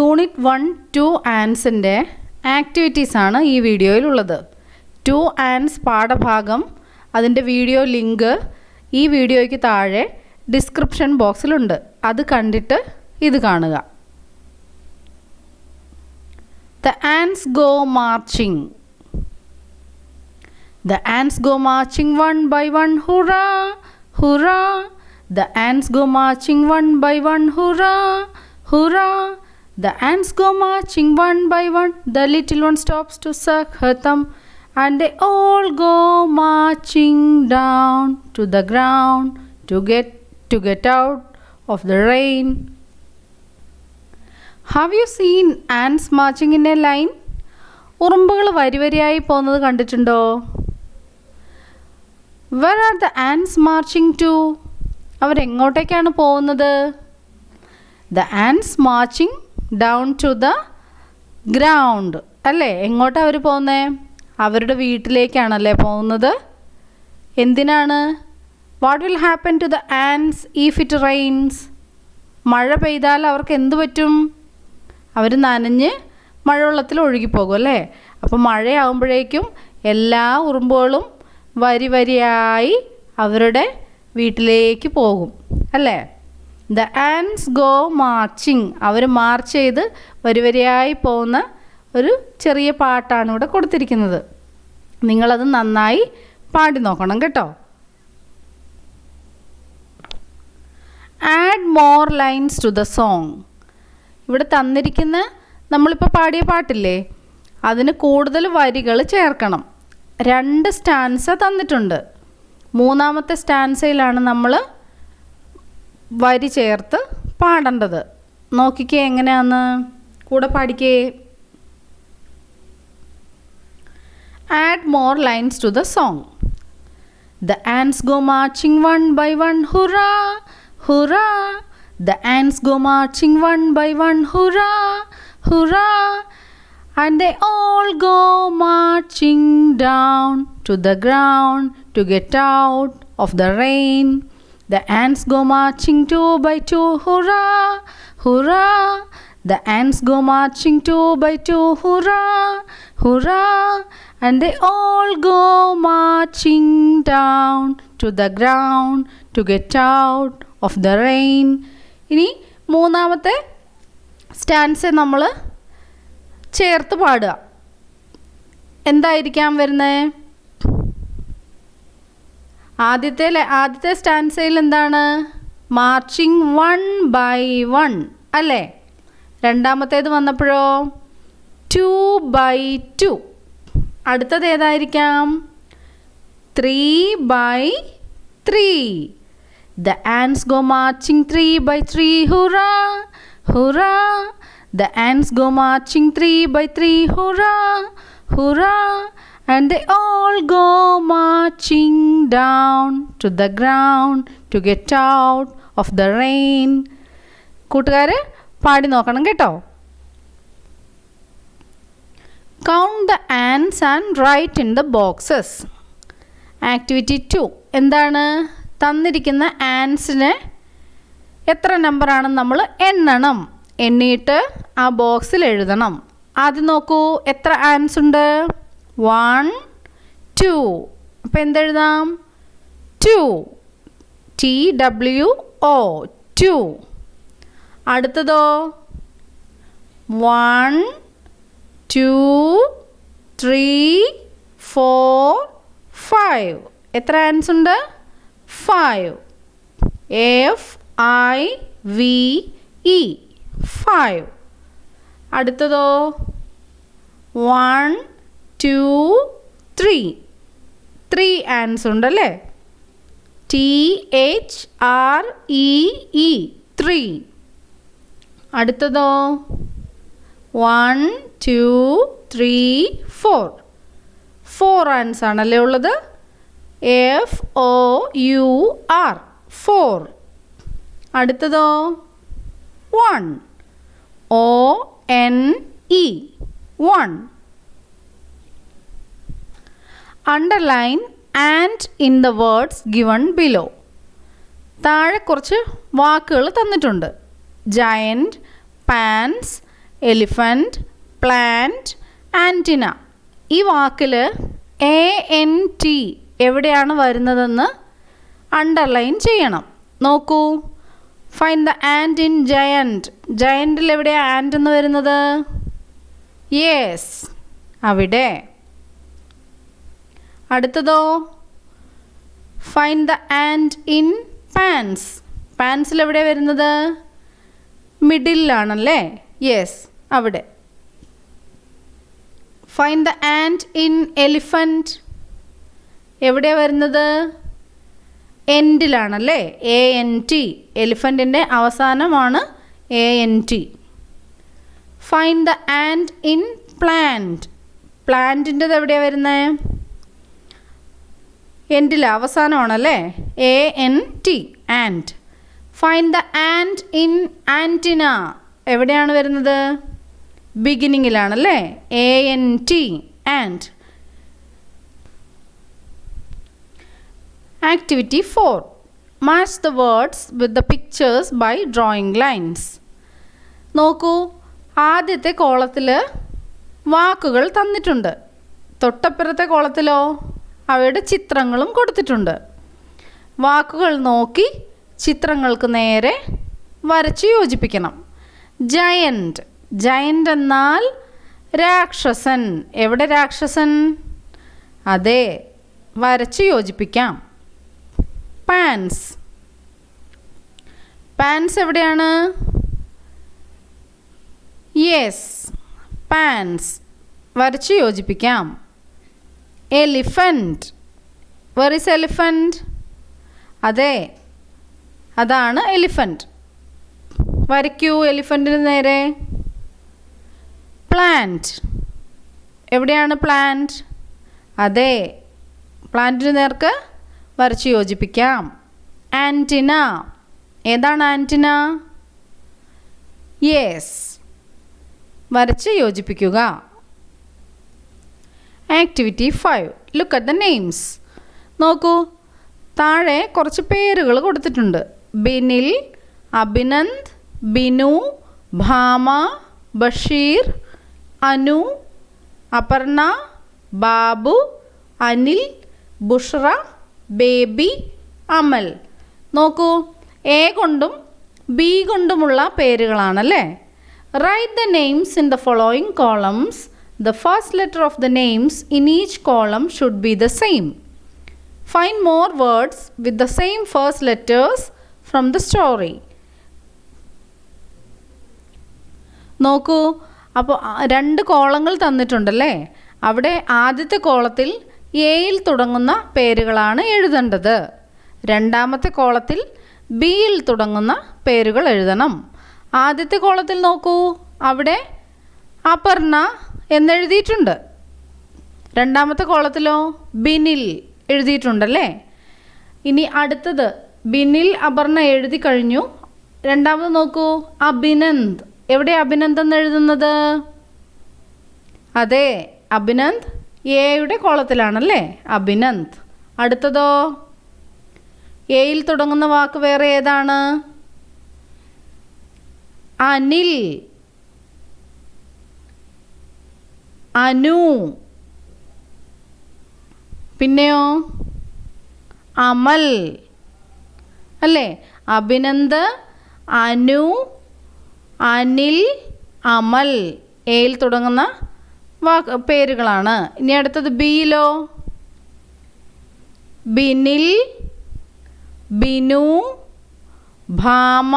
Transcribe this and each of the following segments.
Unit one two ആൻസിന്റെ ആക്ടിവിറ്റീസാണ് ഈ വീഡിയോയിലുള്ളത്. ടു ആൻസ് പാഠഭാഗം അതിന്റെ വീഡിയോ ലിങ്ക് ഈ വീഡിയോയ്ക്ക് താഴെ ഡിസ്ക്രിപ്ഷൻ ബോക്സിലുണ്ട് അത് കണ്ടിട്ട് ഇത് കാണുക. The ants go marching the ants go marching one by one hurrah hurrah the ants go marching one by one hurrah hurrah. The ants go marching one by one. The little one stops to suck her thumb, and they all go marching down to the ground to get to get out of the rain. Have you seen ants marching in a line? ഉറുമ്പുകൾ വരിവരിയായി പോകുന്നത് കണ്ടിട്ടുണ്ടോ where are the ants marching to അവരെങ്ങോട്ടേക്കാണ് പോകുന്നത് the ants marching down to the ground അല്ലേ? എങ്ങോട്ടാണ് അവർ പോകുന്നത് അവരുടെ വീട്ടിലേക്കാണല്ലേ പോകുന്നത് എന്തിനാണ്? What will happen to the ants if it rains മഴ പെയ്താൽ അവർക്ക് എന്ത് പറ്റും? അവർ നനഞ്ഞ് മഴവെള്ളത്തിൽ ഒഴുകിപ്പോകും അല്ലേ? അപ്പോൾ മഴയാകുമ്പോഴേക്കും എല്ലാ ഉറുമ്പുകളും വരി വരിയായി അവരുടെ വീട്ടിലേക്ക് പോകും അല്ലേ? ദ ആൻസ് ഗോ മാർച്ചിങ് അവർ മാർച്ച് ചെയ്ത് വരിവരിയായി പോകുന്ന ഒരു ചെറിയ പാട്ടാണ് ഇവിടെ കൊടുത്തിരിക്കുന്നത്. നിങ്ങളത് നന്നായി പാടി നോക്കണം കേട്ടോ. Add more lines to the song ഇവിടെ തന്നിരിക്കുന്ന നമ്മളിപ്പോൾ പാടിയ പാട്ടില്ലേ? അതിന് കൂടുതൽ വരികൾ ചേർക്കണം. രണ്ട് സ്റ്റാൻസ തന്നിട്ടുണ്ട്. മൂന്നാമത്തെ സ്റ്റാൻസയിലാണ് നമ്മൾ വരി ചേർത്ത് പാടേണ്ടത്. നോക്കിക്കേ എങ്ങനെയാന്ന്. കൂടെ പാടിക്കേ. Add more lines to the song the ants go marching one by one hurrah hurrah the ants go marching one by one hurrah hurrah and the all go marching down to the ground to get out of the rain. The ants go marching two by two, hurrah, hurrah. The ants go marching two by two, hurrah, hurrah. And they all go marching down to the ground to get out of the rain. ഇനി മൂന്നാമത്തെ stance നമ്മൾ ചേർത്ത് പാടുക എന്തായിരിക്കാം വരുന്നത് ആദ്യത്തെ ആദ്യത്തെ സ്റ്റാൻസയിൽ എന്താണ്? മാർച്ചിങ് വൺ ബൈ വൺ അല്ലേ? രണ്ടാമത്തേത് വന്നപ്പോഴോ? ടു ബൈ ടു അടുത്തത് ഏതായിരിക്കാം? Three by three the ants go marching three by three hurrah hurrah the ants go marching three by three hurrah hurrah, and they all go marching down to the ground to get out of the rain. കൂട്ടുകാർ പാടി നോക്കണം കേട്ടോ. Count the ants and write in the boxes activity two എന്താണ്? തന്നിരിക്കുന്ന ആൻസിന് എത്ര നമ്പറാണെന്ന് നമ്മൾ എണ്ണണം. എണ്ണിയിട്ട് ആ ബോക്സിൽ എഴുതണം. ആദ്യം നോക്കൂ എത്ര ആൻസ് ഉണ്ട്? വൺ ടു അപ്പോൾ എന്തെഴുതാം? Two T W O two അടുത്തതോ? One two three four five എത്ര ആൻസ് ഉണ്ട്? Five F I V E five അടുത്തതോ? One two three three ants ഉണ്ടല്ലേ? T H R E E three അടുത്തതോ? One two three four four ants ആണല്ലേ ഉള്ളത്? F O U R four അടുത്തതോ? One O N E one underline ant in the words given below താഴെ കുറച്ച് വാക്കുകൾ തന്നിട്ടുണ്ട്. Giant pants elephant plant antenna ഈ വാക്കിൽ A N T എവിടെയാണ് വരുന്നതെന്ന് അണ്ടർലൈൻ ചെയ്യണം. നോക്കൂ. Find the ant in giant ജയന്റിൽ എവിടെയാണ് ആൻഡ് എന്ന് വരുന്നത്? യെസ് അവിടെ. അടുത്തതോ? Find the ant in pants പാൻസിൽ എവിടെ വരുന്നത്? മിഡിലാണല്ലേ യെസ് അവിടെ. Find the ant in elephant എവിടെ വരുന്നത്? എൻഡിലാണല്ലേ എ എൻ ടി എലിഫന്റിന്റെ അവസാനമാണ് A N T find the ant in plant പ്ലാന്റിന്റെത് എവിടെയാണ് വരുന്നത് എൻഡിൽ അവസാനമാണല്ലേ? A N T and find the ant in antenna എവിടെയാണ് വരുന്നത്? ബിഗിനിങ്ങിലാണല്ലേ A N T ant activity four match the words with the pictures by drawing lines നോക്കൂ ആദ്യത്തെ കോളത്തിൽ വാക്കുകൾ തന്നിട്ടുണ്ട്. തൊട്ടപ്പുറത്തെ കോളത്തിലോ? അവയുടെ ചിത്രങ്ങളും കൊടുത്തിട്ടുണ്ട്. വാക്കുകൾ നോക്കി ചിത്രങ്ങൾക്ക് നേരെ വരച്ച് യോജിപ്പിക്കണം. ജയന്റ് ജയന്റ് എന്നാൽ രാക്ഷസൻ. എവിടെ രാക്ഷസൻ? അതെ വരച്ച് യോജിപ്പിക്കാം. പാൻസ് പാൻസ് എവിടെയാണ്? യെസ് പാൻസ് വരച്ച് യോജിപ്പിക്കാം. എലിഫന്റ് വെർ ഇസ് എലിഫന്റ് അതെ. അതാണ് എലിഫന്റ് വരയ്ക്കൂ എലിഫന്റിന് നേരെ. പ്ലാന്റ് എവിടെയാണ് പ്ലാന്റ് അതെ. പ്ലാന്റിന് നേർക്ക് വരച്ച് യോജിപ്പിക്കാം. ആന്റിന ഏതാണ് ആന്റിന യെസ് വരച്ച് യോജിപ്പിക്കുക. Activity five look at the names നോക്കൂ. താഴെ കുറച്ച് പേരുകൾ കൊടുത്തിട്ടുണ്ട്. ബിനിൽ അഭിനന്ദ് ബിനു ഭാമ ബഷീർ അനു അപർണ ബാബു അനിൽ ബുഷ്ര ബേബി അമൽ. നോക്കൂ. എ കൊണ്ടും ബി കൊണ്ടുമുള്ള പേരുകളാണല്ലേ? Write the names in the following columns the first letter of the names in each column should be the same. Find more words with the same first letters from the story. നോക്കൂ അപ്പോൾ രണ്ട് കോളങ്ങൾ തന്നിട്ടുണ്ടല്ലേ അവിടെ ആദ്യത്തെ കോളത്തിൽ എയിൽ തുടങ്ങുന്ന പേരുകളാണ് എഴുതേണ്ടത് രണ്ടാമത്തെ കോളത്തിൽ ബിയിൽ തുടങ്ങുന്ന പേരുകൾ എഴുതണം ആദ്യത്തെ കോളത്തിൽ നോക്കൂ അവിടെ അപർണ എന്നെഴുതിയിട്ടുണ്ട്. രണ്ടാമത്തെ കോളത്തിലോ ബിനിൽ എഴുതിയിട്ടുണ്ടല്ലേ? ഇനി അടുത്തത് ബിനിൽ അപർണ എഴുതി കഴിഞ്ഞു. രണ്ടാമത് നോക്കൂ അഭിനന്ദ്. എവിടെ അഭിനന്ദ് എന്ന് എഴുതുന്നത്? അതെ അഭിനന്ദ് എയുടെ കോളത്തിലാണല്ലേ? അഭിനന്ദ്. അടുത്തതോ? എയിൽ തുടങ്ങുന്ന വാക്ക് വേറെ ഏതാണ്? അനിൽ. അനു. പിന്നെയോ? അമൽ. അല്ലേ? അഭിനന്ദ് അനു അനിൽ അമൽ. എയിൽ തുടങ്ങുന്ന വാക്ക് പേരുകളാണ്. ഇനി അടുത്തത് ബിയിലോ? ബിനിൽ ബിനു ഭാമ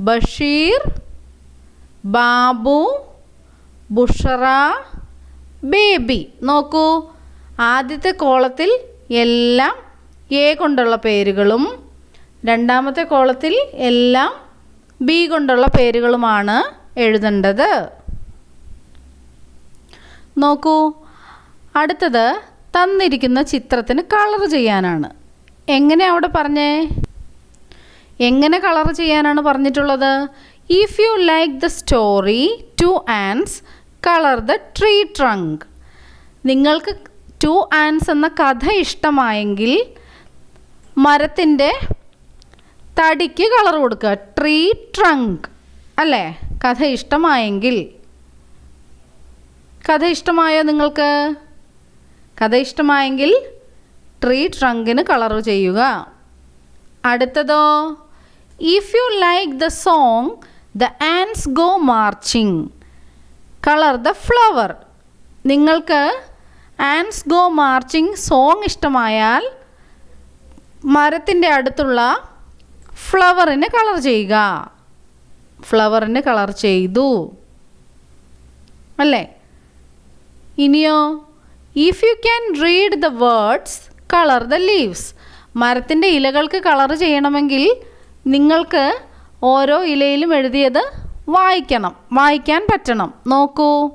ബഷീർ ബാബു. ബുഷറ ബേബി. നോക്കൂ ആദ്യത്തെ കോളത്തിൽ എല്ലാം എ കൊണ്ടുള്ള പേരുകളും രണ്ടാമത്തെ കോളത്തിൽ എല്ലാം ബി കൊണ്ടുള്ള പേരുകളുമാണ് എഴുതേണ്ടത്. നോക്കൂ അടുത്തത് തന്നിരിക്കുന്ന ചിത്രത്തിന് കളർ ചെയ്യാനാണ്. എങ്ങനെ അവിടെ പറഞ്ഞേ? എങ്ങനെ കളർ ചെയ്യാനാണ് പറഞ്ഞിട്ടുള്ളത്? If you like the story two ants colour the tree trunk. നിങ്ങൾക്ക് ടു ആൻസ് എന്ന കഥ ഇഷ്ടമായെങ്കിൽ മരത്തിന്റെ തടിക്ക് കളർ കൊടുക്കുക. Tree trunk. അല്ലേ? കഥ ഇഷ്ടമായെങ്കിൽ. കഥ ഇഷ്ടമായോ നിങ്ങൾക്ക്? കഥ ഇഷ്ടമായെങ്കിൽ ട്രീ ട്രങ്കിന് കളർ ചെയ്യുക. അടുത്തതോ? If you like the song the ants go marching colour the flower നിങ്ങൾക്ക് ആൻസ് ഗോ മാർച്ചിങ് സോങ് ഇഷ്ടമായാൽ മരത്തിന്റെ അടുത്തുള്ള ഫ്ലവറിന് കളർ ചെയ്യുക. ഫ്ലവറിന് കളർ ചെയ്തു. അല്ലേ? ഇനിയോ if you can read the words colour the leaves മരത്തിന്റെ ഇലകൾക്ക് കളർ ചെയ്യണമെങ്കിൽ നിങ്ങൾക്ക് ഓരോ ഇലയിലും എഴുതിയത് വായിക്കണം. വായിക്കാൻ പറ്റണം. നോക്കൂ.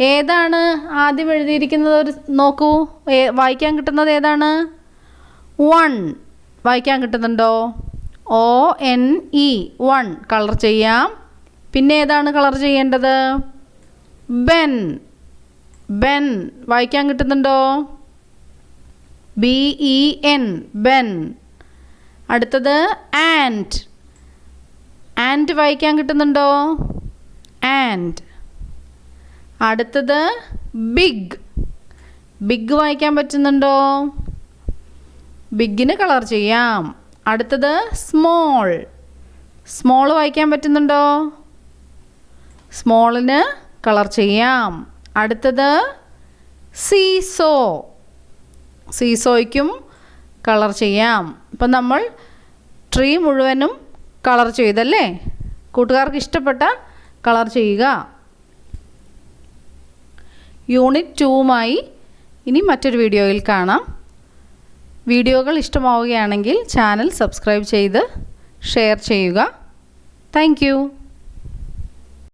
ഏതാണ് ആദ്യം എഴുതിയിരിക്കുന്നത് ഒരു നോക്കൂ. വായിക്കാൻ കിട്ടുന്നത് ഏതാണ്? വൺ. വായിക്കാൻ കിട്ടുന്നുണ്ടോ? O N E. One. Colour ചെയ്യാം. പിന്നെ ഏതാണ് കളർ ചെയ്യേണ്ടത്? ബെൻ. ബെൻ. വായിക്കാൻ കിട്ടുന്നുണ്ടോ? B E N. ബെൻ. അടുത്തത് ആൻഡ്. ആൻഡ് വായിക്കാൻ കിട്ടുന്നുണ്ടോ? ആൻഡ് അടുത്തത് ബിഗ് ബിഗ് വായിക്കാൻ പറ്റുന്നുണ്ടോ? ബിഗിന് കളർ ചെയ്യാം. അടുത്തത് സ്മോൾ സ്മോൾ വായിക്കാൻ പറ്റുന്നുണ്ടോ? സ്മോളിന് കളർ ചെയ്യാം. അടുത്തത് സീസോ സീസോയ്ക്കും കളർ ചെയ്യാം. ഇപ്പം നമ്മൾ ട്രീ മുഴുവനും കളർ ചെയ്തല്ലേ? കൂട്ടുകാർക്ക് ഇഷ്ടപ്പെട്ട കളർ ചെയ്യുക. യൂണിറ്റ് ടുവുമായി ഇനി മറ്റൊരു വീഡിയോയിൽ കാണാം. വീഡിയോകൾ ഇഷ്ടമാവുകയാണെങ്കിൽ ചാനൽ സബ്സ്ക്രൈബ് ചെയ്ത് ഷെയർ ചെയ്യുക. താങ്ക്